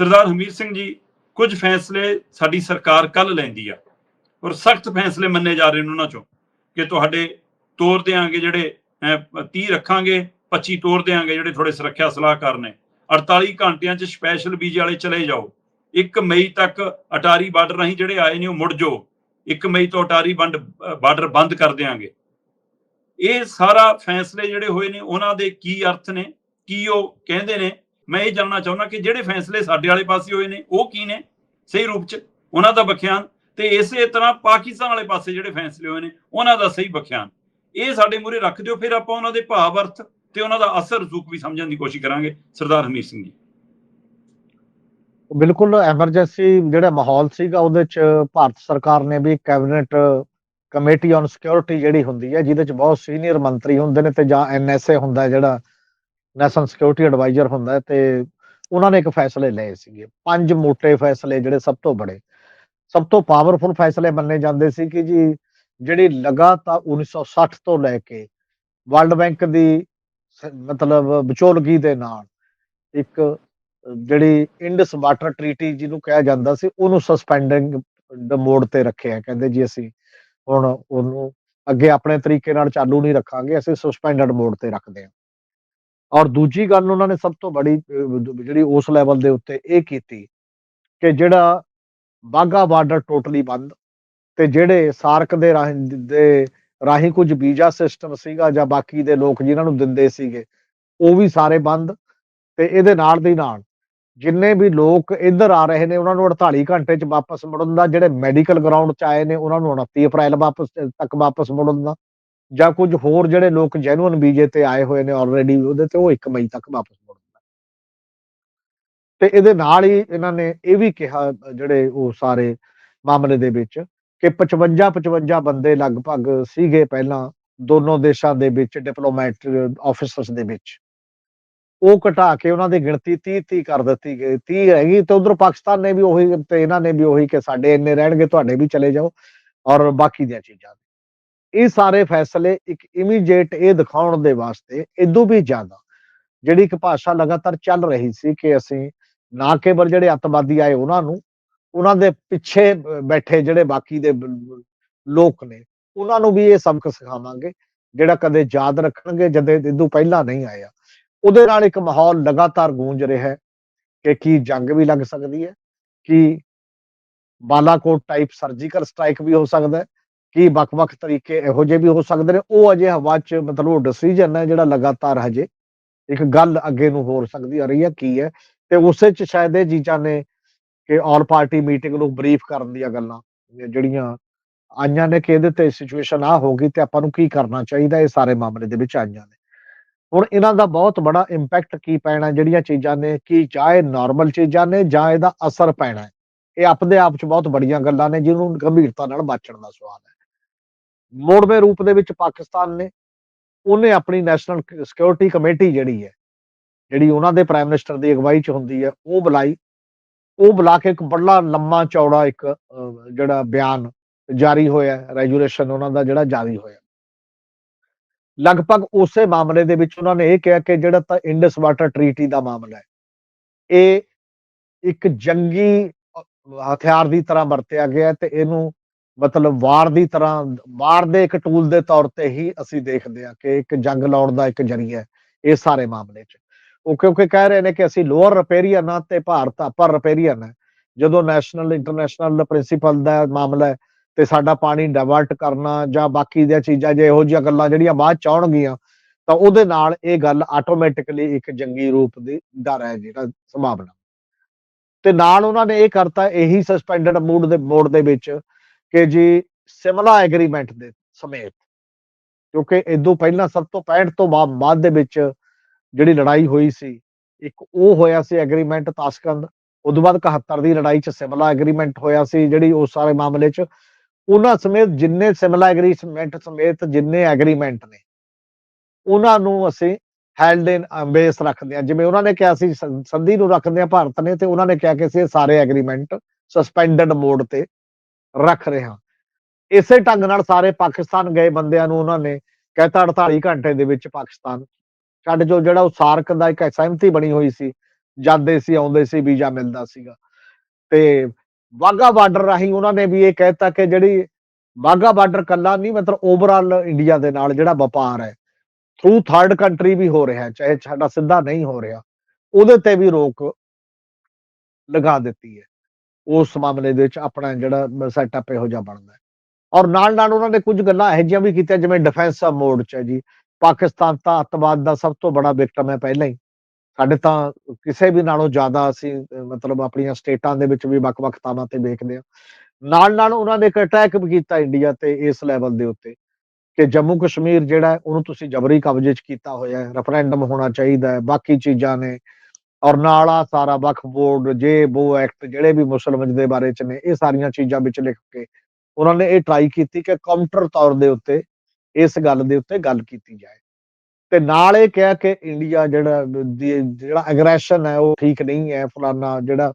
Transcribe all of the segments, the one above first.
ਸਰਦਾਰ ਹਮੀਰ ਸਿੰਘ ਜੀ ਕੁਝ ਫੈਸਲੇ ਸਾਡੀ ਸਰਕਾਰ ਕੱਲ ਲੈਂਦੀ ਆ ਔਰ ਸਖਤ ਫੈਸਲੇ ਮੰਨੇ ਜਾ ਰਹੇ ਨੇ ਉਹਨਾਂ ਚੋਂ ਕਿ ਤੁਹਾਡੇ ਤੋਰ ਦੇਾਂਗੇ ਜਿਹੜੇ ਅਹ, 30 ਰੱਖਾਂਗੇ 25 ਤੋਰ ਦੇਾਂਗੇ ਜਿਹੜੇ ਥੋੜੇ ਸੁਰੱਖਿਆ ਸਲਾਹਕਾਰ ਨੇ। 48 ਘੰਟਿਆਂ 'ਚ ਸਪੈਸ਼ਲ ਵੀਜ਼ੇ ਵਾਲੇ ਚਲੇ ਜਾਓ। 1 ਮਈ ਤੱਕ ਅਟਾਰੀ ਬਾਰਡਰ ਰਾਹੀਂ ਜਿਹੜੇ ਆਏ ਨੇ ਉਹ ਮੁੜ ਜਾਓ। 1 ਮਈ ਤੋਂ ਅਟਾਰੀ ਬੰਦ ਬਾਰਡਰ ਬੰਦ ਕਰ ਦੇਾਂਗੇ ਇਹ ਸਾਰਾ ਫੈਸਲੇ ਜਿਹੜੇ ਹੋਏ ਨੇ ਉਹਨਾਂ ਦੇ ਕੀ ਅਰਥ ਨੇ ਕੀ ਉਹ ਕਹਿੰਦੇ ਨੇ ਮੈਂ ਇਹ ਜਾਣਨਾ ਚਾਹੁੰਦਾ ਕਿ ਜਿਹੜੇ ਫੈਸਲੇ ਸਾਡੇ ਵਾਲੇ ਪਾਸੇ ਹੋਏ ਨੇ, ਉਹ ਕੀ ਨੇ? ਸਹੀ ਰੂਪ 'ਚ? ਉਹਨਾਂ ਦਾ ਬਖਿਆਨ ਤੇ ਇਸੇ ਤਰ੍ਹਾਂ ਪਾਕਿਸਤਾਨ ਵਾਲੇ ਪਾਸੇ ਜਿਹੜੇ ਫੈਸਲੇ ਹੋਏ ਨੇ, ਉਹਨਾਂ ਦਾ ਸਹੀ ਬਖਿਆਨ ਇਹ ਸਾਡੇ ਮੂਰੇ ਰੱਖ ਦਿਓ, ਫਿਰ ਆਪਾਂ ਉਹਨਾਂ ਦੇ ਭਾਵ ਅਰਥ ਤੇ ਉਹਨਾਂ ਦਾ ਅਸਰ ਰਸੂਖ ਵੀ ਸਮਝਣ ਦੀ ਕੋਸ਼ਿਸ਼ ਕਰਾਂਗੇ, ਸਰਦਾਰ ਹਮੀਰ ਸਿੰਘ ਜੀ। ਬਿਲਕੁਲ ਐਮਰਜੈਂਸੀ ਜਿਹੜਾ ਮਾਹੌਲ ਸੀਗਾ, ਉਹਦੇ ਚ ਭਾਰਤ ਸਰਕਾਰ ਨੇ ਵੀ ਕੈਬਨਿਟ ਕਮੇਟੀ ਔਨ ਸਿਕਿਉਰਿਟੀ ਜਿਹੜੀ ਹੁੰਦੀ ਹੈ, ਜਿਹਦੇ ਚ ਬਹੁਤ ਸੀਨੀਅਰ ਮੰਤਰੀ ਹੁੰਦੇ ਨੇ ਤੇ ਜਾਂ ਐਨਐਸਏ ਹੁੰਦਾ ਜਿਹੜਾ ਨੈਸ਼ਨਲ ਸਿਕਿਉਰਿਟੀ ਐਡਵਾਈਜ਼ਰ ਹੁੰਦਾ ਤੇ ਉਹਨਾਂ ਨੇ ਇੱਕ ਫੈਸਲੇ ਲਏ ਸੀਗੇ। ਪੰਜ ਮੋٹے ਫੈਸਲੇ ਜਿਹੜੇ ਸਭ ਤੋਂ ਬੜੇ, ਸਭ ਤੋਂ ਪਾਵਰਫੁਲ ਫੈਸਲੇ ਮੰਨੇ ਜਾਂਦੇ ਸੀ ਕਿ ਜੀ ਜਿਹੜੀ ਲਗਾਤਾਰ 1960 ਤੋਂ ਲੈ ਕੇ ਵਰਲਡ ਬੈਂਕ ਦੀ ਮਤਲਬ ਵਿਚੋਲਗੀ ਦੇ ਨਾਲ ਇੱਕ ਜਿਹੜੀ ਇੰਡਸ ਵਾਟਰ ਟ੍ਰੀਟੀ ਜਿਹਨੂੰ ਕਿਹਾ ਜਾਂਦਾ ਸੀ, ਉਹਨੂੰ ਸਸਪੈਂਡਿੰਗ ਦੇ ਮੋਡ ਤੇ ਰੱਖਿਆ। ਕਹਿੰਦੇ ਜੀ ਅਸੀਂ ਹੁਣ ਉਹਨੂੰ ਅੱਗੇ ਆਪਣੇ ਤਰੀਕੇ ਨਾਲ ਚਾਲੂ ਨਹੀਂ ਰੱਖਾਂਗੇ, ਅਸੀਂ ਸਸਪੈਂਡਡ ਮੋਡ ਤੇ ਰੱਖਦੇ ਹਾਂ। ਔਰ ਦੂਜੀ ਗੱਲ ਉਹਨਾਂ ਨੇ ਸਭ ਤੋਂ ਬੜੀ ਜਿਹੜੀ ਉਸ ਲੈਵਲ ਦੇ ਉੱਤੇ ਇਹ ਕੀਤੀ ਕਿ ਜਿਹੜਾ ਬਾਗਾ ਬਾਰਡਰ ਟੋਟਲੀ ਬੰਦ ਤੇ ਜਿਹੜੇ ਸਾਰਕ ਦੇ ਰਾਹੀਂ ਦੇ ਰਾਹੀਂ ਕੁਝ ਵੀਜ਼ਾ ਸਿਸਟਮ ਸੀਗਾ ਜਾਂ ਬਾਕੀ ਦੇ ਲੋਕ ਜਿਨ੍ਹਾਂ ਨੂੰ ਦਿੰਦੇ ਸੀਗੇ, ਉਹ ਵੀ ਸਾਰੇ ਬੰਦ ਤੇ ਇਹਦੇ ਨਾਲ ਦੀ ਨਾਲ ਜਿੰਨੇ ਵੀ ਲੋਕ ਇੱਧਰ ਆ ਰਹੇ ਨੇ ਉਹਨਾਂ ਨੂੰ 48 ਘੰਟੇ ਚ ਵਾਪਸ ਮੁੜਨ ਦਾ, ਜਿਹੜੇ ਮੈਡੀਕਲ ਗਰਾਊਂਡ ਚ ਆਏ ਨੇ ਉਹਨਾਂ ਨੂੰ 29 ਅਪ੍ਰੈਲ ਵਾਪਸ ਤੱਕ ਵਾਪਸ ਮੁੜਨ ਦਾ। ਜਾਂ ਕੁਝ ਹੋਰ ਜਿਹੜੇ ਲੋਕ ਜੈਨੂਅਨ ਵੀਜ਼ੇ ਤੇ ਆਏ ਹੋਏ ਨੇ ਆਲਰੇਡੀ ਉਹਦੇ ਤੇ ਉਹ 1 ਮਈ ਤੱਕ ਵਾਪਸ ਮੁੜਨ ਦਾ ਤੇ ਇਹਦੇ ਨਾਲ ਹੀ ਇਹਨਾਂ ਨੇ ਇਹ ਵੀ ਕਿਹਾ, ਜਿਹੜੇ ਉਹ ਸਾਰੇ ਮਾਮਲੇ ਦੇ ਵਿੱਚ ਕਿ 55 55 ਬੰਦੇ ਲਗਭਗ ਸੀਗੇ ਪਹਿਲਾਂ ਦੋਨੋਂ ਦੇਸ਼ਾਂ ਦੇ ਵਿੱਚ ਡਿਪਲੋਮੈਟ ਆਫੀਸਰਸ ਦੇ ਵਿੱਚ। ਉਹ ਘਟਾ ਕੇ ਉਹਨਾਂ ਦੀ ਗਿਣਤੀ 30 30 ਕਰ ਦਿੱਤੀ ਗਈ 30 ਹੈਗੀ ਤੇ ਉਧਰ ਪਾਕਿਸਤਾਨ ਨੇ ਵੀ ਉਹੀ ਤੇ ਇਹਨਾਂ ਨੇ ਵੀ ਉਹੀ ਕਿ ਸਾਡੇ ਇੰਨੇ ਰਹਿਣਗੇ, ਤੁਹਾਡੇ ਵੀ ਚਲੇ ਜਾਓ ਔਰ ਬਾਕੀ ਦੀਆਂ ਚੀਜ਼ਾਂ। ਇਹ ਸਾਰੇ ਫੈਸਲੇ ਇੱਕ ਇਮੀਡੀਏਟ ਇਹ ਦਿਖਾਉਣ ਦੇ ਵਾਸਤੇ ਇਦੋਂ ਵੀ ਜ਼ਿਆਦਾ, ਜਿਹੜੀ ਇੱਕ ਭਾਸ਼ਾ ਲਗਾਤਾਰ ਚੱਲ ਰਹੀ ਸੀ ਕਿ ਅਸੀਂ ਨਾ ਕੇਵਲ ਜਿਹੜੇ ਅੱਤਵਾਦੀ ਆਏ ਉਹਨਾਂ ਨੂੰ, ਉਹਨਾਂ ਦੇ ਪਿੱਛੇ ਬੈਠੇ ਜਿਹੜੇ ਬਾਕੀ ਦੇ ਲੋਕ ਨੇ, ਉਹਨਾਂ ਨੂੰ ਵੀ ਇਹ ਸਬਕ ਸਿਖਾਵਾਂਗੇ, ਜਿਹੜਾ ਕਦੇ ਯਾਦ ਰੱਖਣਗੇ ਜਦ ਇਦੋਂ ਪਹਿਲਾਂ ਨਹੀਂ ਆਇਆ। ਉਹਦੇ ਨਾਲ ਇੱਕ ਮਾਹੌਲ ਲਗਾਤਾਰ ਗੂੰਜ ਰਿਹਾ ਹੈ ਕਿ ਕੀ ਜੰਗ ਵੀ ਲੱਗ ਸਕਦੀ ਹੈ, ਕਿ ਬਾਲਾਕੋਟ ਟਾਈਪ ਸਰਜੀਕਲ ਸਟ੍ਰਾਈਕ ਵੀ ਹੋ ਸਕਦਾ ਹੈ ਕਿ ਵੱਖ-ਵੱਖ ਤਰੀਕੇ ਇਹੋ ਜਿਹੇ ਵੀ ਹੋ ਸਕਦੇ ਨੇ? ਉਹ ਅਜੇ ਹਵਾ 'ਚ ਮਤਲਬ ਉਹ ਡਿਸੀਜਨ ਹੈ ਜਿਹੜਾ ਲਗਾਤਾਰ ਹਜੇ ਇੱਕ ਗੱਲ ਅੱਗੇ ਨੂੰ ਹੋ ਸਕਦੀ ਆ ਰਹੀ ਹੈ ਕੀ ਹੈ? ਤੇ ਉਸੇ 'ਚ ਸ਼ਾਇਦ ਇਹ ਚੀਜ਼ਾਂ ਨੇ ਕਿ ਆਲ ਪਾਰਟੀ ਮੀਟਿੰਗ ਨੂੰ ਬਰੀਫ ਕਰਨ ਦੀਆਂ ਗੱਲਾਂ ਜਿਹੜੀਆਂ ਆਈਆਂ ਨੇ ਕਿ ਇਹਦੇ ਤੇ ਸਿਚੁਏਸ਼ਨ ਆ ਗਈ ਤੇ ਆਪਾਂ ਨੂੰ ਕੀ ਕਰਨਾ ਚਾਹੀਦਾ ਇਹ ਸਾਰੇ ਮਾਮਲੇ ਦੇ ਵਿੱਚ ਆਈਆਂ ਨੇ। ਹੁਣ ਇਹਨਾਂ ਦਾ ਬਹੁਤ ਬੜਾ ਇੰਪੈਕਟ ਕੀ ਪੈਣਾ, ਜਿਹੜੀਆਂ ਚੀਜ਼ਾਂ ਨੇ, ਕੀ ਚਾਹੇ ਨਾਰਮਲ ਚੀਜ਼ਾਂ ਨੇ ਜਾਂ ਇਹਦਾ ਅਸਰ ਪੈਣਾ ਇਹ ਆਪਣੇ ਆਪ 'ਚ ਬਹੁਤ ਬੜੀਆਂ ਗੱਲਾਂ ਨੇ, ਜਿਹਨੂੰ ਗੰਭੀਰਤਾ ਨਾਲ ਬਾਚਣ ਦਾ ਸਵਾਲ ਹੈ। ਮੋੜਵੇਂ ਰੂਪ ਦੇ ਵਿੱਚ ਪਾਕਿਸਤਾਨ ਨੇ, ਉਹਨੇ ਆਪਣੀ ਨੈਸ਼ਨਲ ਸਿਕਿਉਰਿਟੀ ਕਮੇਟੀ ਜਿਹੜੀ ਹੈ, ਜਿਹੜੀ ਉਹਨਾਂ ਦੇ ਪ੍ਰਾਈਮ ਮਿਨਿਸਟਰ ਦੀ ਅਗਵਾਈ 'ਚ ਹੁੰਦੀ ਹੈ, ਉਹ ਬੁਲਾਈ। ਉਹ ਬੁਲਾ ਕੇ ਇੱਕ ਬੜਾ ਲੰਮਾ ਚੌੜਾ ਇੱਕ ਜਿਹੜਾ ਬਿਆਨ ਜਾਰੀ ਹੋਇਆ ਰੈਜੂਲੇਸ਼ਨ ਉਹਨਾਂ ਦਾ ਜਿਹੜਾ ਜਾਰੀ ਹੋਇਆ ਲਗਭਗ ਉਸੇ ਮਾਮਲੇ ਦੇ ਵਿੱਚ ਉਹਨਾਂ ਨੇ ਇਹ ਕਿਹਾ ਕਿ ਜਿਹੜਾ ਤਾਂ ਇੰਡਸ ਵਾਟਰ ਟ੍ਰੀਟੀ ਦਾ ਮਾਮਲਾ ਹੈ, ਇਹ ਇੱਕ ਜੰਗੀ ਹਥਿਆਰ ਦੀ ਤਰ੍ਹਾਂ ਵਰਤਿਆ ਗਿਆ ਤੇ ਇਹਨੂੰ ਮਤਲਬ ਵਾਰ ਦੀ ਤਰ੍ਹਾਂ, ਵਾਰ ਦੇ ਇੱਕ ਟੂਲ ਦੇ ਤੌਰ ਤੇ ਹੀ ਅਸੀਂ ਦੇਖਦੇ ਹਾਂ ਕਿ ਇੱਕ ਜੰਗ ਲਾਉਣ ਦਾ ਇੱਕ ਜਰੀਆ ਇਹ ਸਾਰੇ ਮਾਮਲੇ 'ਚ। ਉਹ ਕਿਉਂਕਿ ਕਹਿ ਰਹੇ ਨੇ ਕਿ ਅਸੀਂ ਲੋਅਰ ਰਪੇਰੀਅਨ ਆ ਤੇ ਭਾਰਤ ਅਪਰ ਰਪੇਰੀਅਨ ਹੈ। ਜਦੋਂ ਨੈਸ਼ਨਲ ਇੰਟਰਨੈਸ਼ਨਲ ਪ੍ਰਿੰਸੀਪਲ ਦਾ ਮਾਮਲਾ ਹੈ ਤੇ ਸਾਡਾ ਪਾਣੀ ਡਾਇਵਰਟ ਕਰਨਾ ਜਾਂ ਬਾਕੀ ਦੀਆਂ ਚੀਜ਼ਾਂ ਜੇ ਇਹੋ ਜਿਹੀਆਂ ਗੱਲਾਂ ਜਿਹੜੀਆਂ ਬਾਅਦ ਚ ਆਉਣਗੀਆਂ, ਤਾਂ ਉਹਦੇ ਨਾਲ ਇਹ ਗੱਲ ਆਟੋਮੈਟਿਕਲੀ ਇੱਕ ਜੰਗੀ ਰੂਪ ਦੀ ਡਰ ਹੈ ਜਿਹੜਾ ਸੰਭਾਵਨਾ। ਤੇ ਨਾਲ ਉਹਨਾਂ ਨੇ ਇਹ ਕਰਤਾ, ਇਹੀ ਸਸਪੈਂਡਡ ਮੂਡ ਦੇ ਮੋਡ ਦੇ ਵਿੱਚ ਕਿ ਜੀ ਸਿਮਲਾ ਐਗਰੀਮੈਂਟ ਦੇ ਸਮੇਤ। ਕਿਉਂਕਿ ਇਦੋਂ ਪਹਿਲਾਂ ਸਭ ਤੋਂ 65 ਤੋਂ ਬਾਅਦ ਦੇ ਵਿੱਚ ਜਿਹੜੀ ਲੜਾਈ ਹੋਈ ਸੀ, ਇੱਕ ਉਹ ਹੋਇਆ ਸੀ ਐਗਰੀਮੈਂਟ ਤਾਸ਼ਕੰਦ ਉਦੋਂ ਬਾਅਦ 71 ਦੀ ਲੜਾਈ ਚ ਸਿਮਲਾ ਐਗਰੀਮੈਂਟ ਹੋਇਆ ਸੀ, ਜਿਹੜੀ ਉਸ ਸਾਰੇ ਮਾਮਲੇ ਚ। ਉਹਨਾਂ ਸਮੇਤ ਜਿੰਨੇ ਸਿਮਲਾ ਐਗਰੀਮੈਂਟ ਸਮੇਤ ਜਿੰਨੇ ਐਗਰੀਮੈਂਟ ਨੇ, ਉਹਨਾਂ ਨੂੰ ਅਸੀਂ ਹੈਲਡ ਇਨ ਅੰਬੇਸ ਰੱਖਦੇ ਆ ਜਿਵੇਂ ਉਹਨਾਂ ਨੇ ਕਿਹਾ ਸੀ ਸੰਧੀ ਨੂੰ ਰੱਖਦੇ ਆ ਭਾਰਤ ਨੇ ਤੇ ਉਹਨਾਂ ਨੇ ਕਿਹਾ ਕਿ ਅਸੀਂ ਇਹ ਸਾਰੇ ਐਗਰੀਮੈਂਟ ਸਸਪੈਂਡਡ ਮੋਡ ਤੇ ਰੱਖ ਰਿਹਾ ਇਸੇ ਢੰਗ ਨਾਲ ਸਾਰੇ ਪਾਕਿਸਤਾਨ ਗਏ ਬੰਦਿਆਂ ਨੂੰ ਉਹਨਾਂ ਨੇ ਕਹਿਤਾ 48 ਘੰਟੇ ਦੇ ਵਿੱਚ ਪਾਕਿਸਤਾਨ। ਛੱਡ ਜੋ ਜਿਹੜਾ ਉਹ ਸਾਰਕ ਦਾ ਇੱਕ ਸਹਿਮਤੀ ਬਣੀ ਹੋਈ ਸੀ, ਜਾਂਦੇ ਸੀ, ਆਉਂਦੇ ਸੀ, ਵੀਜ਼ਾ ਮਿਲਦਾ ਸੀਗਾ। ਤੇ ਵਾਗਾ ਬਾਰਡਰ ਰਾਹੀਂ ਉਹਨਾਂ ਨੇ ਵੀ ਇਹ ਕਹਿਤਾ ਕਿ ਜਿਹੜੀ ਵਾਗਾ ਬਾਰਡਰ ਕੱਲਾ ਨਹੀਂ, ਮਤਲਬ ਓਵਰਆਲ ਇੰਡੀਆ ਦੇ ਨਾਲ ਜਿਹੜਾ ਵਪਾਰ ਹੈ ਥਰੂ ਥਰਡ ਕੰਟਰੀ ਵੀ ਹੋ ਰਿਹਾ, ਚਾਹੇ ਸਾਡਾ ਸਿੱਧਾ ਨਹੀਂ ਹੋ ਰਿਹਾ, ਉਹਦੇ ਤੇ ਵੀ ਰੋਕ ਲਗਾ ਦਿੱਤੀ ਹੈ। ਉਸ ਮਾਮਲੇ ਦੇ ਵਿੱਚ ਆਪਣਾ ਜਿਹੜਾ ਸੈਟਅਪ ਇਹੋ ਜਿਹਾ ਬਣਦਾ ਹੈ। ਔਰ ਨਾਲ ਨਾਲ ਉਹਨਾਂ ਨੇ ਕੁਝ ਗੱਲਾਂ ਇਹੋ ਜਿਹੀਆਂ ਵੀ ਕੀਤੀਆਂ, ਜਿਵੇਂ ਡਿਫੈਂਸਿਵ ਮੋਡ 'ਚ ਹੈ ਜੀ। ਪਾਕਿਸਤਾਨ ਤਾਂ ਅੱਤਵਾਦ ਦਾ ਸਭ ਤੋਂ ਬੜਾ ਵਿਕਟਮ ਹੈ ਪਹਿਲਾਂ ਹੀ। ਸਾਡੇ ਤਾਂ ਕਿਸੇ ਵੀ ਨਾਲੋਂ ਜ਼ਿਆਦਾ ਅਸੀਂ ਮਤਲਬ ਆਪਣੀਆਂ ਸਟੇਟਾਂ ਦੇ ਵਿੱਚ ਵੀ ਵੱਖ-ਵੱਖ ਥਾਵਾਂ ਤੇ ਵੇਖਦੇ ਹਾਂ। ਨਾਲ ਨਾਲ ਉਹਨਾਂ ਨੇ ਇੱਕ ਅਟੈਕ ਵੀ ਕੀਤਾ ਇੰਡੀਆ ਤੇ ਇਸ ਲੈਵਲ ਦੇ ਉੱਤੇ ਕਿ ਜੰਮੂ ਕਸ਼ਮੀਰ ਜਿਹੜਾ ਉਹਨੂੰ ਤੁਸੀਂ ਜਬਰੀ ਕਬਜ਼ੇ 'ਚ ਕੀਤਾ ਹੋਇਆ ਹੈ। ਰੈਫਰੈਂਡਮ ਹੋਣਾ ਚਾਹੀਦਾ ਹੈ। ਬਾਕੀ ਚੀਜ਼ਾਂ ਨੇ ਔਰ ਨਾਲ ਆ ਸਾਰਾ ਵਕਫ ਬੋਰਡ, ਜੇ ਬੋ ਐਕਟ, ਜਿਹੜੇ ਵੀ ਮੁਸਲਮਾਨ ਦੇ ਬਾਰੇ ਚ ਨੇ, ਇਹ ਸਾਰੀਆਂ ਚੀਜ਼ਾਂ ਵਿੱਚ ਲਿਖ ਕੇ ਉਹਨਾਂ ਨੇ ਇਹ ਟਰਾਈ ਕੀਤੀ ਕਿ ਕਾਊਂਟਰ ਤੌਰ ਦੇ ਉੱਤੇ ਇਸ ਗੱਲ ਦੇ ਉੱਤੇ ਗੱਲ ਕੀਤੀ ਜਾਏ। ਤੇ ਨਾਲ ਇਹ ਕਿਹਾ ਕਿ ਇੰਡੀਆ ਜਿਹੜਾ ਜਿਹੜਾ ਐਗਰੈਸ਼ਨ ਹੈ, ਉਹ ਠੀਕ ਨਹੀਂ ਹੈ, ਫਲਾਨਾ ਜਿਹੜਾ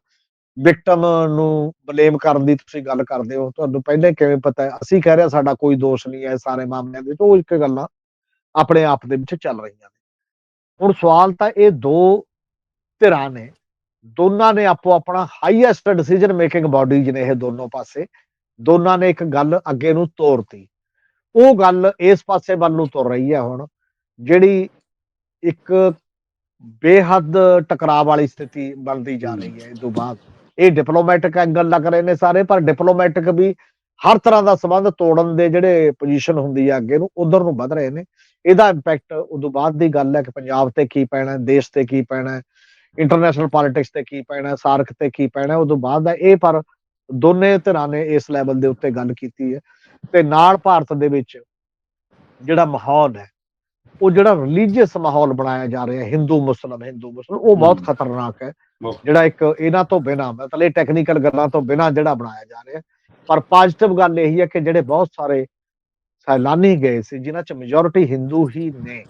ਵਿਕਟਮ ਨੂੰ ਬਲੇਮ ਕਰਨ ਦੀ ਤੁਸੀਂ ਗੱਲ ਕਰਦੇ ਹੋ, ਤੁਹਾਨੂੰ ਪਹਿਲੇ ਕਿਵੇਂ ਪਤਾ ਹੈ? ਅਸੀਂ ਕਹਿ ਰਹੇ ਸਾਡਾ ਕੋਈ ਦੋਸ਼ ਨਹੀਂ ਹੈ ਸਾਰੇ ਮਾਮਲਿਆਂ ਦੇ ਵਿੱਚ, ਉਹ ਇੱਕ ਗੱਲਾਂ ਆਪਣੇ ਆਪ ਦੇ ਵਿੱਚ ਚੱਲ ਰਹੀਆਂ ਨੇ। ਹੁਣ ਸਵਾਲ ਤਾਂ ਇਹ ਦੋ ਧਿਰਾਂ ਨੇ। ਦੋਨਾਂ ਨੇ ਆਪੋ ਆਪਣਾ ਹਾਈਐਸਟ ਡਿਸੀਜਨ ਮੇਕਿੰਗ ਬਾਡੀਜ਼ ਨੇ ਇਹ ਦੋਨੋਂ ਪਾਸੇ, ਦੋਨਾਂ ਨੇ ਇੱਕ ਗੱਲ ਅੱਗੇ ਨੂੰ ਤੋਰਤੀ। ਉਹ ਗੱਲ ਇਸ ਪਾਸੇ ਵੱਲ ਨੂੰ ਤੁਰ ਰਹੀ ਹੈ ਹੁਣ, ਜਿਹੜੀ ਇੱਕ ਬੇਹੱਦ ਟਕਰਾਅ ਵਾਲੀ ਸਥਿਤੀ ਬਣਦੀ ਜਾ ਰਹੀ ਹੈ ਇਸ ਤੋਂ ਬਾਅਦ। ਇਹ ਡਿਪਲੋਮੈਟਿਕ ਐਂਗਲ ਲੱਗ ਰਹੇ ਨੇ ਸਾਰੇ, ਪਰ ਡਿਪਲੋਮੈਟਿਕ ਵੀ ਹਰ ਤਰ੍ਹਾਂ ਦਾ ਸਬੰਧ ਤੋੜਨ ਦੇ ਜਿਹੜੇ ਪੋਜੀਸ਼ਨ ਹੁੰਦੀ ਹੈ ਅੱਗੇ ਨੂੰ, ਉਧਰ ਨੂੰ ਵੱਧ ਰਹੇ ਨੇ। ਇਹਦਾ ਇੰਪੈਕਟ ਉਦੋਂ ਬਾਅਦ ਦੀ ਗੱਲ ਹੈ ਕਿ ਪੰਜਾਬ ਤੇ ਕੀ ਪੈਣਾ, ਦੇਸ਼ ਤੇ ਕੀ ਪੈਣਾ ਇੰਟਰਨੈਸ਼ਨਲ ਪੋਲਿਟਿਕਸ ਤੇ ਕੀ ਪੈਣਾ ਹੈ, ਸਾਰਕ ਤੇ ਕੀ ਪੈਣਾ ਉਦੋਂ ਬਾਅਦ ਦਾ ਇਹ ਪਰ ਦੋਨੇ ਧਿਰਾਂ ਨੇ ਇਸ ਲੈਵਲ ਦੇ ਉੱਤੇ ਗੱਲ ਕੀਤੀ ਹੈ ਤੇ ਨਾਲ ਭਾਰਤ ਦੇ ਵਿੱਚ ਜਿਹੜਾ ਮਾਹੌਲ ਹੈ ਉਹ ਜਿਹੜਾ ਰਿਲੀਜੀਅਸ ਮਾਹੌਲ ਬਣਾਇਆ ਜਾ ਰਿਹਾ ਹੈ ਹਿੰਦੂ ਮੁਸਲਮ ਹਿੰਦੂ ਮੁਸਲਮ ਉਹ ਬਹੁਤ। ਖਤਰਨਾਕ ਹੈ। ਜਿਹੜਾ ਇੱਕ ਇਹਨਾਂ ਤੋਂ ਬਿਨਾ ਮਤਲਬ ਇਹ ਟੈਕਨੀਕਲ ਗੱਲਾਂ ਤੋਂ ਬਿਨਾ ਜਿਹੜਾ ਬਣਾਇਆ ਜਾ ਰਿਹਾ ਪਰ ਪੋਜ਼ਿਟਿਵ ਗੱਲ ਇਹੀ ਹੈ ਕਿ ਜਿਹੜੇ ਬਹੁਤ ਸਾਰੇ ਸੈਲਾਨੀ ਗਏ ਸੀ ਜਿਨ੍ਹਾਂ ਚ ਮੈਜੋਰਿਟੀ ਹਿੰਦੂ ਹੀ ਨੇ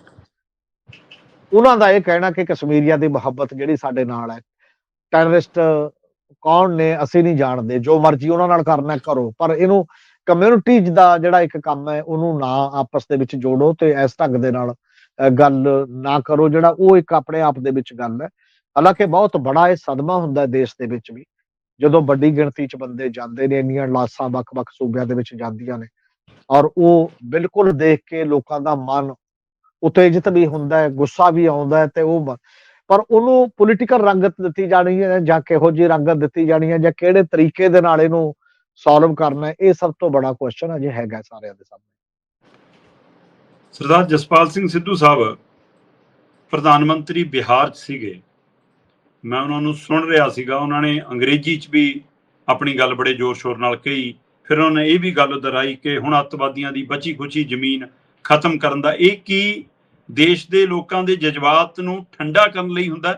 ਉਹਨਾਂ ਦਾ ਇਹ ਕਹਿਣਾ ਕਿ ਕਸ਼ਮੀਰੀਆਂ ਦੀ ਮੁਹੱਬਤ ਜਿਹੜੀ ਸਾਡੇ ਨਾਲ ਹੈ ਟੈਰਰਿਸਟ ਕੌਣ ਨੇ ਅਸੀਂ ਨਹੀਂ ਜਾਣਦੇ, ਜੋ ਮਰਜ਼ੀ ਉਹਨਾਂ ਨਾਲ ਕਰਨਾ ਕਰੋ, ਪਰ ਇਹਨੂੰ ਕਮਿਊਨਿਟੀ ਦਾ ਜਿਹੜਾ ਇੱਕ ਕੰਮ ਹੈ, ਉਹਨੂੰ ਨਾ ਆਪਸ ਦੇ ਵਿੱਚ ਜੋੜੋ ਤੇ ਇਸ ਢੰਗ ਦੇ ਨਾਲ ਗੱਲ ਨਾ ਕਰੋ, ਜਿਹੜਾ ਉਹ ਇੱਕ ਆਪਣੇ ਆਪ ਦੇ ਵਿੱਚ ਗੱਲ ਹੈ। ਹਾਲਾਂਕਿ ਬਹੁਤ ਬੜਾ ਇਹ ਸਦਮਾ ਹੁੰਦਾ ਹੈ ਦੇਸ਼ ਦੇ ਵਿੱਚ ਵੀ, ਜਦੋਂ ਵੱਡੀ ਗਿਣਤੀ 'ਚ ਬੰਦੇ ਜਾਂਦੇ ਨੇ, ਇੰਨੀਆਂ ਲਾਸ਼ਾਂ ਵੱਖ-ਵੱਖ ਸੂਬਿਆਂ ਦੇ ਵਿੱਚ ਜਾਂਦੀਆਂ ਨੇ, ਔਰ ਉਹ ਬਿਲਕੁਲ ਦੇਖ ਕੇ ਲੋਕਾਂ ਦਾ ਮਨ ਉਤੇਜਿਤ ਵੀ ਹੁੰਦਾ ਹੈ, ਗੁੱਸਾ ਵੀ ਆਉਂਦਾ ਹੈ ਤੇ ਉਹ ਪਰ ਉਹਨੂੰ ਪੋਲੀਟੀਕਲ ਰੰਗਤ ਦਿੱਤੀ ਜਾਣੀ ਹੈ ਜਾਂ ਕਿਹੋ ਜਿਹੀ ਰੰਗਤ ਦਿੱਤੀ ਜਾਣੀ ਹੈ ਜਾਂ ਕਿਹੜੇ ਤਰੀਕੇ ਦੇ ਨਾਲ ਇਹਨੂੰ ਸੋਲਵ ਕਰਨਾ ਇਹ ਸਭ ਤੋਂ ਬੜਾ ਕੁਐਸਚਨ ਅਜੇ ਹੈਗਾ ਸਾਰਿਆਂ ਦੇ ਸਾਹਮਣੇ। ਸਰਦਾਰ ਜਸਪਾਲ ਸਿੰਘ ਸਿੱਧੂ ਸਾਹਿਬ ਪ੍ਰਧਾਨ ਮੰਤਰੀ ਬਿਹਾਰ 'ਚ ਸੀਗੇ। ਮੈਂ ਉਹਨਾਂ ਨੂੰ ਸੁਣ ਰਿਹਾ ਸੀਗਾ, ਉਹਨਾਂ ਨੇ ਅੰਗਰੇਜ਼ੀ 'ਚ ਵੀ ਆਪਣੀ ਗੱਲ ਬੜੇ ਜ਼ੋਰ-ਸ਼ੋਰ ਨਾਲ ਕਹੀ। ਫਿਰ ਉਹਨਾਂ ਨੇ ਇਹ ਵੀ ਗੱਲ ਦੁਹਰਾਈ ਕਿ ਹੁਣ ਅੱਤਵਾਦੀਆਂ ਦੀ ਬਚੀ ਖੁਚੀ ਜ਼ਮੀਨ ਖਤਮ ਕਰਨ ਦਾ ਇਹ ਕੀ ਦੇਸ਼ ਦੇ ਲੋਕਾਂ ਦੇ ਜਜ਼ਬਾਤ ਨੂੰ ਠੰਡਾ ਕਰਨ ਲਈ ਹੁੰਦਾ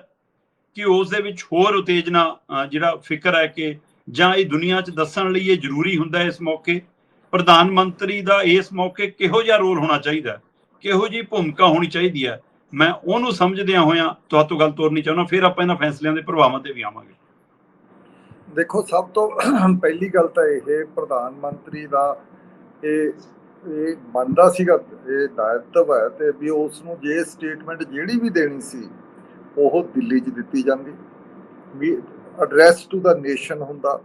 ਕਿ ਉਸ ਦੇ ਵਿੱਚ ਹੋਰ ਉਤੇਜਨਾ ਜਿਹੜਾ ਫਿਕਰ ਹੈ ਕਿ ਜਾਂ ਇਹ ਦੁਨੀਆ 'ਚ ਦੱਸਣ ਲਈ ਇਹ ਜ਼ਰੂਰੀ ਹੁੰਦਾ ਇਸ ਮੌਕੇ। ਪ੍ਰਧਾਨ ਮੰਤਰੀ ਦਾ ਇਸ ਮੌਕੇ ਕਿਹੋ ਜਿਹਾ ਰੋਲ ਹੋਣਾ ਚਾਹੀਦਾ ਕਿਹੋ ਜਿਹੀ ਭੂਮਿਕਾ ਹੋਣੀ ਚਾਹੀਦੀ ਹੈ? ਮੈਂ ਉਹਨੂੰ ਸਮਝਦਿਆਂ ਹੋਇਆਂ ਤੁਹਾਤੋਂ ਗੱਲ ਤੋਰਨੀ ਚਾਹੁੰਦਾ, ਫਿਰ ਆਪਾਂ ਇਹਨਾਂ ਫੈਸਲਿਆਂ ਦੇ ਪ੍ਰਭਾਵਾਂ ਤੇ ਵੀ ਆਵਾਂਗੇ। ਦੇਖੋ, ਸਭ ਤੋਂ ਪਹਿਲੀ ਗੱਲ ਤਾਂ ਇਹ ਪ੍ਰਧਾਨ ਮੰਤਰੀ ਦਾ ਇਹ ਇਹ ਬੰਦਾ ਸੀਗਾ ਇਹ ਦਾਇਤਵ ਹੈ ਤੇ ਵੀ ਉਸ ਨੂੰ ਜੇ ਸਟੇਟਮੈਂਟ ਜਿਹੜੀ ਵੀ ਦੇਣੀ ਸੀ ਉਹ ਦਿੱਲੀ 'ਚ ਦਿੱਤੀ ਜਾਂਦੀ ਵੀ ਐਡਰੈਸ ਟੂ ਦਾ ਨੇਸ਼ਨ ਹੁੰਦਾ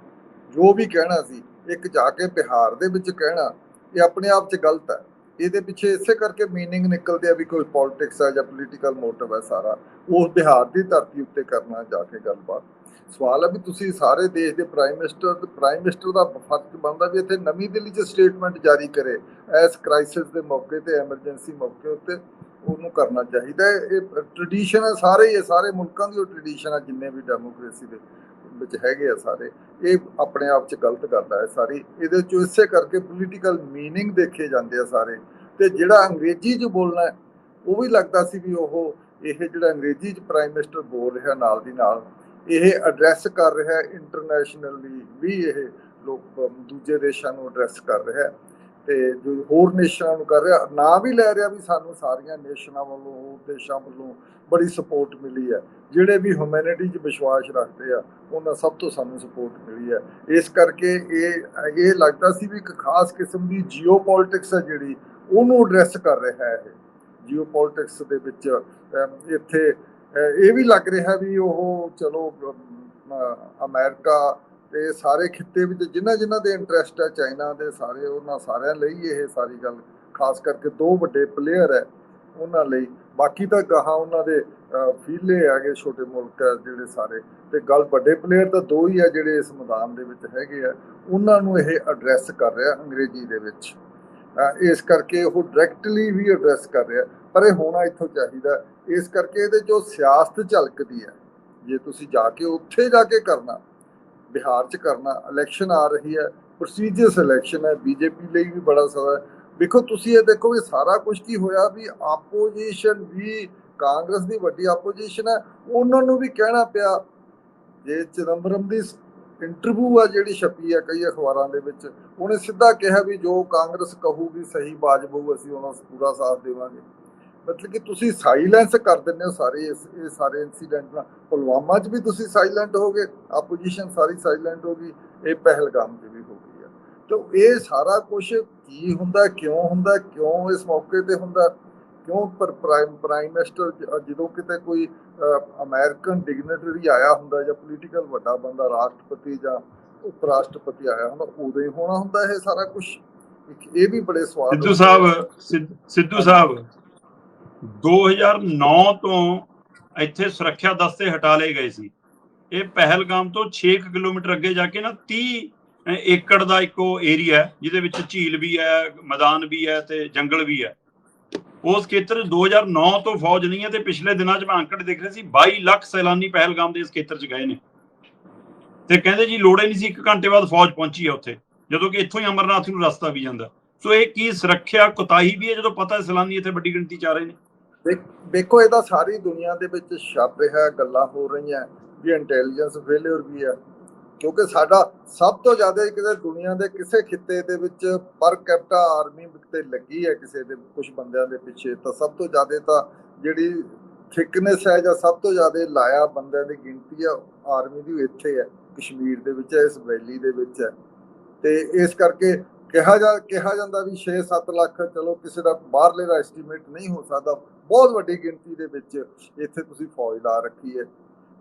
ਜੋ ਵੀ ਕਹਿਣਾ ਸੀ ਇੱਕ ਜਾ ਕੇ ਬਿਹਾਰ ਦੇ ਵਿੱਚ ਕਹਿਣਾ ਇਹ ਆਪਣੇ ਆਪ 'ਚ ਗਲਤ ਹੈ ਇਹਦੇ ਪਿੱਛੇ ਇਸੇ ਕਰਕੇ मीनिंग ਨਿਕਲਦੇ ਆ ਵੀ ਕੋਈ ਪੋਲਿਟਿਕਸ ਹੈ ਜਾਂ ਪੋਲੀਟੀਕਲ ਮੋਟਿਵ ਹੈ ਸਾਰਾ ਉਹ ਬਿਹਾਰ ਦੀ ਧਰਤੀ ਉੱਤੇ ਕਰਨਾ ਜਾ ਕੇ ਗੱਲਬਾਤ ਸਵਾਲ ਹੈ ਵੀ ਤੁਸੀਂ ਸਾਰੇ ਦੇਸ਼ ਦੇ ਪ੍ਰਾਈਮ ਮਿਨਿਸਟਰ ਤੇ ਪ੍ਰਾਈਮ ਮਿਨਿਸਟਰ ਦਾ ਫਰਜ਼ ਬਣਦਾ ਵੀ ਇੱਥੇ ਨਵੀਂ ਦਿੱਲੀ 'ਚ ਸਟੇਟਮੈਂਟ ਜਾਰੀ ਕਰੇ ਐਸ ਕ੍ਰਾਈਸਿਸ ਦੇ ਮੌਕੇ ਤੇ ਐਮਰਜੈਂਸੀ ਮੌਕੇ ਉੱਤੇ ਉਹਨੂੰ ਕਰਨਾ ਚਾਹੀਦਾ ਹੈ ਇਹ ਟ੍ਰੈਡੀਸ਼ਨ ਹੈ ਸਾਰੇ ਹੀ ਇਹ ਸਾਰੇ ਮੁਲਕਾਂ ਦੀ ਉਹ ਟ੍ਰੈਡੀਸ਼ਨ ਹੈ ਜਿੰਨੇ ਵੀ ਡੈਮੋਕ੍ਰੇਸੀ ਦੇ ਵਿੱਚ ਹੈਗੇ ਆ ਸਾਰੇ ਇਹ ਆਪਣੇ ਆਪ 'ਚ ਗਲਤ ਕਰਦਾ ਹੈ ਸਾਰੀ ਇਹਦੇ 'ਚੋਂ ਇਸੇ ਕਰਕੇ ਪੋਲੀਟੀਕਲ मीनिंग ਦੇਖੇ ਜਾਂਦੇ ਆ ਸਾਰੇ ਤੇ ਜਿਹੜਾ ਅੰਗਰੇਜ਼ੀ 'ਚ ਬੋਲਣਾ ਹੈ, ਉਹ ਵੀ ਲੱਗਦਾ ਸੀ ਵੀ ਉਹ ਇਹ ਜਿਹੜਾ ਅੰਗਰੇਜ਼ੀ 'ਚ ਪ੍ਰਾਈਮ ਮਿਨਿਸਟਰ ਬੋਲ ਰਿਹਾ ਨਾਲ ਦੀ ਨਾਲ ਇਹ ਐਡਰੈਸ ਕਰ ਰਿਹਾ ਇੰਟਰਨੈਸ਼ਨਲੀ ਵੀ ਇਹ ਲੋਕ ਦੂਜੇ ਦੇਸ਼ਾਂ ਨੂੰ ਐਡਰੈਸ ਕਰ ਰਿਹਾ ਹੈ। ਤੇ ਜੋ ਹੋਰ ਨੇਸ਼ਨਾਂ ਨੂੰ ਕਰ ਰਿਹਾ, ਨਾ ਵੀ ਲੈ ਰਿਹਾ ਵੀ ਸਾਨੂੰ ਸਾਰੀਆਂ ਨੇਸ਼ਨਾਂ ਵੱਲੋਂ, ਹੋਰ ਦੇਸ਼ਾਂ ਵੱਲੋਂ ਬੜੀ ਸਪੋਰਟ ਮਿਲੀ ਹੈ। ਜਿਹੜੇ ਵੀ ਹਿਊਮੈਨਿਟੀ 'ਚ ਵਿਸ਼ਵਾਸ ਰੱਖਦੇ ਆ, ਉਹਨਾਂ ਸਭ ਤੋਂ ਸਾਨੂੰ ਸਪੋਰਟ ਮਿਲੀ ਹੈ। ਇਸ ਕਰਕੇ ਇਹ ਇਹ ਲੱਗਦਾ ਸੀ ਵੀ ਇੱਕ ਖਾਸ ਕਿਸਮ ਦੀ ਜੀਓਪੋਲਿਟਿਕਸ ਹੈ ਜਿਹੜੀ, ਉਹਨੂੰ ਐਡਰੈਸ ਕਰ ਰਿਹਾ ਹੈ ਇਹ। ਜੀਓਪੋਲਿਟਿਕਸ ਦੇ ਵਿੱਚ ਇੱਥੇ ਇਹ ਵੀ ਲੱਗ ਰਿਹਾ ਵੀ ਉਹ ਚਲੋ ਅਮ, ਅਮਰੀਕਾ ਤੇ ਸਾਰੇ ਖਿੱਤੇ ਵਿੱਚ ਜਿਨ੍ਹਾਂ ਜਿਨ੍ਹਾਂ ਦੇ ਇੰਟਰਸਟ ਹੈ ਚਾਈਨਾ ਦੇ ਸਾਰੇ ਉਹਨਾਂ ਸਾਰਿਆਂ ਲਈ ਇਹ ਸਾਰੀ ਗੱਲ ਖਾਸ ਕਰਕੇ ਦੋ ਵੱਡੇ ਪਲੇਅਰ ਹੈ ਉਹਨਾਂ ਲਈ। ਬਾਕੀ ਤਾਂ ਗਾਹਾਂ ਉਹਨਾਂ ਦੇ ਫੀਲੇ ਹੈਗੇ ਛੋਟੇ ਮੁਲਕ ਹੈ ਜਿਹੜੇ ਸਾਰੇ। ਤੇ ਗੱਲ ਵੱਡੇ ਪਲੇਅਰ ਤਾਂ ਦੋ ਹੀ ਆ ਜਿਹੜੇ ਇਸ ਮੈਦਾਨ ਦੇ ਵਿੱਚ ਹੈਗੇ ਆ। ਉਹਨਾਂ ਨੂੰ ਇਹ ਐਡਰੈਸ ਕਰ ਰਿਹਾ ਅੰਗਰੇਜ਼ੀ ਦੇ ਵਿੱਚ। ਇਸ ਕਰਕੇ ਉਹ ਡਾਇਰੈਕਟਲੀ ਵੀ ਐਡਰੈਸ ਕਰ ਰਿਹਾ। ਪਰ ਇਹ ਹੋਣਾ ਇੱਥੋਂ ਚਾਹੀਦਾ ਇਸ ਕਰਕੇ ਇਹਦੇ ਜੋ ਸਿਆਸਤ ਝਲਕਦੀ ਹੈ, ਜੇ ਤੁਸੀਂ ਜਾ ਕੇ ਉੱਥੇ ਜਾ ਕੇ ਕਰਨਾ, ਬਿਹਾਰ 'ਚ ਕਰਨਾ ਇਲੈਕਸ਼ਨ ਆ ਰਹੀ ਹੈ ਪ੍ਰੋਸੀਜਰਸ ਇਲੈਕਸ਼ਨ ਹੈ ਬੀਜੇਪੀ ਲਈ ਵੀ ਬੜਾ ਸਾਰਾ ਵੇਖੋ, ਤੁਸੀਂ ਇਹ ਦੇਖੋ ਵੀ ਸਾਰਾ ਕੁਝ ਕੀ ਹੋਇਆ ਵੀ ਆਪੋਜੀਸ਼ਨ ਵੀ ਕਾਂਗਰਸ ਦੀ ਵੱਡੀ ਆਪੋਜੀਸ਼ਨ ਹੈ, ਉਹਨਾਂ ਨੂੰ ਵੀ ਕਹਿਣਾ ਪਿਆ। ਜੇ ਚਿਦੰਬਰਮ ਦੀ ਇੰਟਰਵਿਊ ਆ ਜਿਹੜੀ ਛਪੀ ਹੈ ਕਈ ਅਖਬਾਰਾਂ ਦੇ ਵਿੱਚ, ਉਹਨੇ ਸਿੱਧਾ ਕਿਹਾ ਵੀ ਜੋ ਕਾਂਗਰਸ ਕਹੂਗੀ ਸਹੀ ਬਾਜਬ ਹੋਊ ਅਸੀਂ ਉਹਨਾਂ ਦਾ ਪੂਰਾ ਸਾਥ ਦੇਵਾਂਗੇ। ਮਤਲਬ ਕਿ ਤੁਸੀਂ ਸਾਇਲੈਂਸ ਕਰ ਦਿੰਦੇ ਹੋ ਸਾਰੇ ਇਸ- ਇਹ ਸਾਰੇ ਇਨਸੀਡੈਂਟ ਨਾਲ। ਪੁਲਵਾਮਾ 'ਚ ਵੀ ਤੁਸੀਂ ਸਾਇਲੈਂਟ ਹੋਗੇ ਆਪੋਜੀਸ਼ਨ ਸਾਰੀ ਸਾਇਲੈਂਟ ਹੋ ਗਈ ਇਹ ਪਹਿਲਗਾਮ 'ਚ ਵੀ ਹੋ ਗਈ ਹੈ ਤੋ ਇਹ ਸਾਰਾ ਕੁਝ ਕੀ ਹੁੰਦਾ ਕਿਉਂ ਹੁੰਦਾ ਕਿਉਂ ਇਸ ਮੌਕੇ ਤੇ ਹੁੰਦਾ? ਕਿਉਂ ਪਰ ਪ੍ਰਾਈਮ ਪ੍ਰਾਈਮ ਮਿਨਿਸਟਰ ਜਦੋਂ ਕਿਤੇ ਕੋਈ ਅਮਰੀਕਨ ਡਿਗਨਿਟਰੀ ਆਇਆ ਹੁੰਦਾ ਜਾਂ ਪੋਲੀਟੀਕਲ ਵੱਡਾ ਬੰਦਾ ਰਾਸ਼ਟਰਪਤੀ ਜਾਂ ਉਪ ਰਾਸ਼ਟਰਪਤੀ ਆਇਆ ਹੁੰਦਾ ਉਦੋਂ ਹੀ ਹੋਣਾ ਹੁੰਦਾ ਇਹ ਸਾਰਾ ਕੁਝ ਇਹ ਵੀ ਬੜੇ ਸਵਾਲ ਸਿੱਧੂ ਆ। ਸਾਹਿਬ ਸਿੱਧੂ ਸਾਹਿਬ 2009 ਤੋਂ ਇੱਥੇ ਸੁਰੱਖਿਆ ਦਸਤੇ ਹਟਾ ਲਏ ਗਏ ਸੀ। ਇਹ ਪਹਿਲਗਾਮ ਤੋਂ 6 ਕੁ ਕਿਲੋਮੀਟਰ ਅੱਗੇ ਜਾ ਕੇ ਨਾ 30 ਏਕੜ ਦਾ ਇੱਕੋ ਏਰੀਆ ਹੈ, ਜਿਹਦੇ ਵਿੱਚ ਝੀਲ ਵੀ ਹੈ, ਮੈਦਾਨ ਵੀ ਹੈ ਤੇ ਜੰਗਲ ਵੀ ਹੈ। ਉਸ ਖੇਤਰ 'ਚ 2009 ਤੋਂ ਫੌਜ ਨਹੀਂ ਹੈ ਤੇ ਪਿਛਲੇ ਦਿਨਾਂ 'ਚ ਮੈਂ ਅੰਕੜ ਦੇਖ ਰਿਹਾ ਸੀ 22 ਲੱਖ ਸੈਲਾਨੀ ਪਹਿਲਗਾਮ ਦੇ ਇਸ ਖੇਤਰ 'ਚ ਗਏ ਨੇ। ਤੇ ਕਹਿੰਦੇ ਜੀ ਲੋੜੇ ਨਹੀਂ ਸੀ 1 ਘੰਟੇ ਬਾਅਦ ਫੌਜ ਪਹੁੰਚੀ ਹੈ ਉੱਥੇ, ਜਦੋਂ ਕਿ ਇੱਥੋਂ ਹੀ ਅਮਰਨਾਥ ਨੂੰ ਰਸਤਾ ਵੀ ਜਾਂਦਾ। ਸੋ ਇਹ ਕੀ ਸੁਰੱਖਿਆ, ਕੁਤਾਹੀ ਵੀ ਹੈ, ਜਦੋਂ ਪਤਾ ਹੈ ਸੈਲਾਨੀ ਇੱਥੇ ਵੱਡੀ ਗਿਣਤੀ ਚ ਆ ਰਹੇ ਨੇ। ਦੇਖੋ ਵੇਖੋ ਇਹਦਾ ਸਾਰੀ ਦੁਨੀਆ ਦੇ ਵਿੱਚ ਛਪ ਰਿਹਾ, ਗੱਲਾਂ ਹੋ ਰਹੀਆਂ, ਵੀ ਇੰਟੈਲੀਜੈਂਸ ਫੇਲਿਅਰ ਵੀ ਹੈ। ਕਿਉਂਕਿ ਸਾਡਾ ਸਭ ਤੋਂ ਜ਼ਿਆਦਾ ਕਿਤੇ ਦੁਨੀਆ ਦੇ ਕਿਸੇ ਖਿੱਤੇ ਦੇ ਵਿੱਚ ਪਰ ਕੈਪਟਾ ਆਰਮੀ ਤੇ ਲੱਗੀ ਹੈ ਕਿਸੇ ਦੇ ਕੁਝ ਬੰਦਿਆਂ ਦੇ ਪਿੱਛੇ। ਤਾਂ ਸਭ ਤੋਂ ਜ਼ਿਆਦਾ ਤਾਂ ਜਿਹੜੀ ਥਿਕਨੈਸ ਹੈ ਜਾਂ ਸਭ ਤੋਂ ਜ਼ਿਆਦਾ ਲਾਇਆ ਬੰਦਿਆਂ ਦੀ ਗਿਣਤੀ ਆ ਆਰਮੀ ਦੀ ਇੱਥੇ ਹੈ, ਕਸ਼ਮੀਰ ਦੇ ਵਿੱਚ ਹੈ, ਇਸ ਵੈਲੀ ਦੇ ਵਿੱਚ ਹੈ। ਤੇ ਇਸ ਕਰਕੇ ਕਿਹਾ ਜਾ ਕਿਹਾ ਜਾਂਦਾ ਵੀ 6-7 ਲੱਖ, ਚਲੋ ਕਿਸੇ ਦਾ ਬਾਹਰਲੇ ਦਾ ਐਸਟੀਮੇਟ ਨਹੀਂ ਹੋ ਸਕਦਾ। ਬਹੁਤ ਵੱਡੀ ਗਿਣਤੀ ਦੇ ਵਿੱਚ ਇੱਥੇ ਤੁਸੀਂ ਫੌਜ ਲਾ ਰੱਖੀ ਹੈ।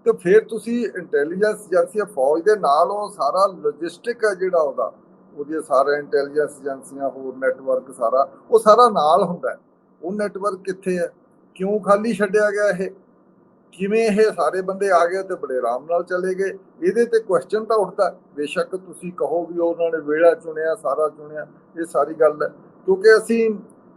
ਤੇ ਫਿਰ ਤੁਸੀਂ ਇੰਟੈਲੀਜੈਂਸ ਏਜੰਸੀਆਂ ਫੌਜ ਦੇ ਨਾਲ ਉਹ ਸਾਰਾ ਲੌਜਿਸਟਿਕ ਹੈ ਜਿਹੜਾ ਉਹਦਾ, ਉਹਦੀਆਂ ਸਾਰੇ ਇੰਟੈਲੀਜੈਂਸ ਏਜੰਸੀਆਂ ਹੋਰ ਨੈਟਵਰਕ ਸਾਰਾ, ਉਹ ਸਾਰਾ ਨਾਲ ਹੁੰਦਾ ਉਹ ਨੈਟਵਰਕ ਕਿੱਥੇ ਹੈ? ਕਿਉਂ ਖਾਲੀ ਛੱਡਿਆ ਗਿਆ ਇਹ? ਕਿਵੇਂ ਇਹ ਸਾਰੇ ਬੰਦੇ ਆ ਗਏ ਤੇ ਬੜੇ ਆਰਾਮ ਨਾਲ ਚਲੇ ਗਏ? ਇਹਦੇ ਤੇ ਕੁਐਸਚਨ ਤਾਂ ਉੱਠਦਾ। ਬੇਸ਼ੱਕ ਤੁਸੀਂ ਕਹੋ ਵੀ ਉਹਨਾਂ ਨੇ ਵੇੜਾ ਚੁਣਿਆ ਸਾਰਾ ਚੁਣਿਆ ਇਹ ਸਾਰੀ ਗੱਲ ਹੈ। ਕਿਉਂਕਿ ਅਸੀਂ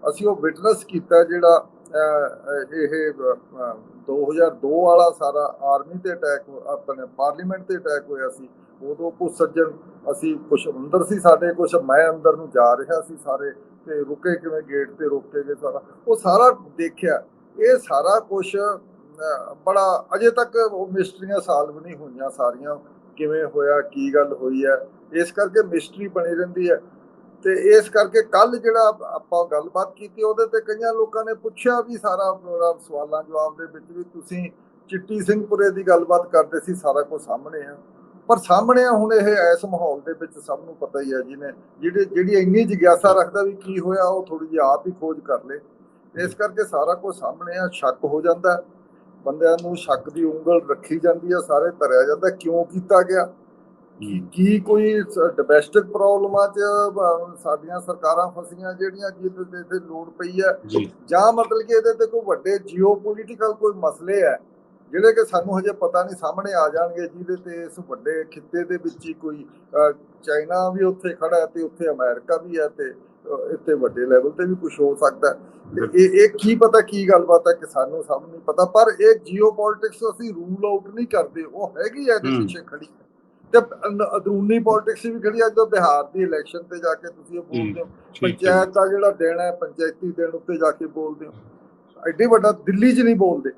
ਅਸੀਂ ਉਹ ਵਿਟਨੈਸ ਕੀਤਾ ਜਿਹੜਾ ਅਹ, ਅਹ, ਇਹ ਅਹ, 2002 ਵਾਲਾ ਸਾਰਾ ਆਰਮੀ ਤੇ ਅਟੈਕ ਆਪਣੇ ਪਾਰਲੀਮੈਂਟ ਤੇ ਅਟੈਕ ਹੋਇਆ ਸੀ। ਉਦੋਂ ਕੁਝ ਸੱਜਣ ਅਸੀਂ ਕੁਝ ਅੰਦਰ ਸੀ ਸਾਡੇ ਕੁਝ ਮੈਂ ਅੰਦਰ ਨੂੰ ਜਾ ਰਿਹਾ ਸੀ ਸਾਰੇ ਤੇ ਰੁਕੇ ਕਿਵੇਂ ਗੇਟ ਤੇ ਰੋਕੇ ਗਏ ਸਾਰਾ। ਉਹ ਸਾਰਾ ਦੇਖਿਆ। ਇਹ ਸਾਰਾ ਕੁਝ ਬੜਾ ਅਜੇ ਤੱਕ ਉਹ ਮਿਸਟਰੀਆਂ ਸਾਲਵ ਨਹੀਂ ਹੋਈਆਂ ਸਾਰੀਆਂ, ਕਿਵੇਂ ਹੋਇਆ, ਕੀ ਗੱਲ ਹੋਈ ਹੈ। ਇਸ ਕਰਕੇ ਮਿਸਟਰੀ ਬਣੀ ਰਹਿੰਦੀ ਹੈ। ਤੇ ਇਸ ਕਰਕੇ ਕੱਲ ਜਿਹੜਾ ਆਪਾਂ ਗੱਲਬਾਤ ਕੀਤੀ, ਉਹਦੇ ਤੇ ਕਈਆਂ ਲੋਕਾਂ ਨੇ ਪੁੱਛਿਆ ਵੀ ਸਾਰਾ ਪ੍ਰੋਗਰਾਮ, ਸਵਾਲਾਂ ਜਵਾਬ ਦੇ ਵਿੱਚ ਵੀ ਤੁਸੀਂ ਚਿੱਟੀ ਸਿੰਘਪੁਰੇ ਦੀ ਗੱਲਬਾਤ ਕਰਦੇ ਸੀ, ਸਾਰਾ ਕੁਝ ਸਾਹਮਣੇ ਆ। ਪਰ ਸਾਹਮਣੇ ਆ, ਹੁਣ ਇਹ ਐਸ ਮਾਹੌਲ ਦੇ ਵਿੱਚ ਸਭ ਨੂੰ ਪਤਾ ਹੀ ਹੈ ਜਿਹਨੇ, ਜਿਹੜੇ, ਜਿਹੜੀ ਇੰਨੀ ਜਿਗਿਆਸਾ ਰੱਖਦਾ ਵੀ ਕੀ ਹੋਇਆ, ਉਹ ਥੋੜੀ ਜਿਹੀ ਆਪ ਹੀ ਖੋਜ ਕਰ ਲੇ। ਇਸ ਕਰਕੇ ਸਾਰਾ ਕੁਝ ਸਾਹਮਣੇ ਆ, ਸ਼ੱਕ ਹੋ ਜਾਂਦਾ। ਬੰਦਿਆਂ ਨੂੰ ਸ਼ੱਕ ਦੀ ਉਂਗਲ ਰੱਖੀ ਜਾਂਦੀ ਹੈ ਸਾਰੇ ਧਰਿਆ ਜਾਂਦਾ ਕਿਉਂ ਕੀਤਾ ਗਿਆ? ਕੀ ਕੋਈ ਡੋਮੈਸਟਿਕ ਪ੍ਰੋਬਲਮਾਂ 'ਚ ਸਾਡੀਆਂ ਸਰਕਾਰਾਂ ਫਸੀਆਂ ਜਿਹੜੀਆਂ ਜਿਹਦੇ ਤੇ ਤੇ ਲੋੜ ਪਈ ਹੈ ਜੀ। ਮਤਲਬ ਕਿ ਇਹਦੇ ਤੇ ਕੋਈ ਵੱਡੇ ਜੀਓਪੋਲਿਟੀਕਲ ਕੋਈ ਮਸਲੇ ਹੈ ਜਿਹੜੇ ਕਿ ਸਾਨੂੰ ਹਜੇ ਪਤਾ ਨਹੀਂ ਸਾਹਮਣੇ ਆ ਜਾਣਗੇ ਜਿਹਦੇ ਤੇ ਇਸ ਵੱਡੇ ਖਿੱਤੇ ਦੇ ਵਿੱਚ ਹੀ ਕੋਈ ਚਾਈਨਾ ਵੀ ਉੱਥੇ ਖੜਾ ਹੈ ਤੇ ਉੱਥੇ ਅਮਰੀਕਾ ਵੀ ਹੈ ਤੇ ਇੱਥੇ ਵੱਡੇ ਲੈਵਲ ਤੇ ਵੀ ਕੁਝ ਹੋ ਸਕਦਾ ਇਹ ਇਹ ਕੀ ਪਤਾ ਕੀ ਗੱਲਬਾਤ ਹੈ ਕਿ ਸਾਨੂੰ ਸਭ ਨਹੀਂ ਪਤਾ ਪਰ ਇਹ ਜੀਓਪੋਲਿਟਿਕਸ ਅਸੀਂ ਰੂਲ ਆਊਟ ਨਹੀਂ ਕਰਦੇ। ਉਹ ਹੈਗੀ ਹੈ ਇਹਦੇ। ਪਿੱਛੇ ਖੜੀ। ਤੇ ਅੰਦਰੂਨੀ ਪੋਲਿਟਿਕਸ ਵੀ ਖੜੀ ਹੈ ਜਦੋਂ ਬਿਹਾਰ ਦੀ ਇਲੈਕਸ਼ਨ ਤੇ ਜਾ ਕੇ ਤੁਸੀਂ ਇਹ ਬੋਲਦੇ ਹੋ ਪੰਚਾਇਤ ਦਾ ਜਿਹੜਾ ਦੇਣਾ ਹੈ ਪੰਚਾਇਤੀ ਦਿਨ ਉੱਤੇ ਜਾ ਕੇ ਬੋਲਦੇ ਹੋ। ਐਡੀ ਵੱਡਾ ਦਿੱਲੀ 'ਚ ਨਹੀਂ ਬੋਲਦੇ।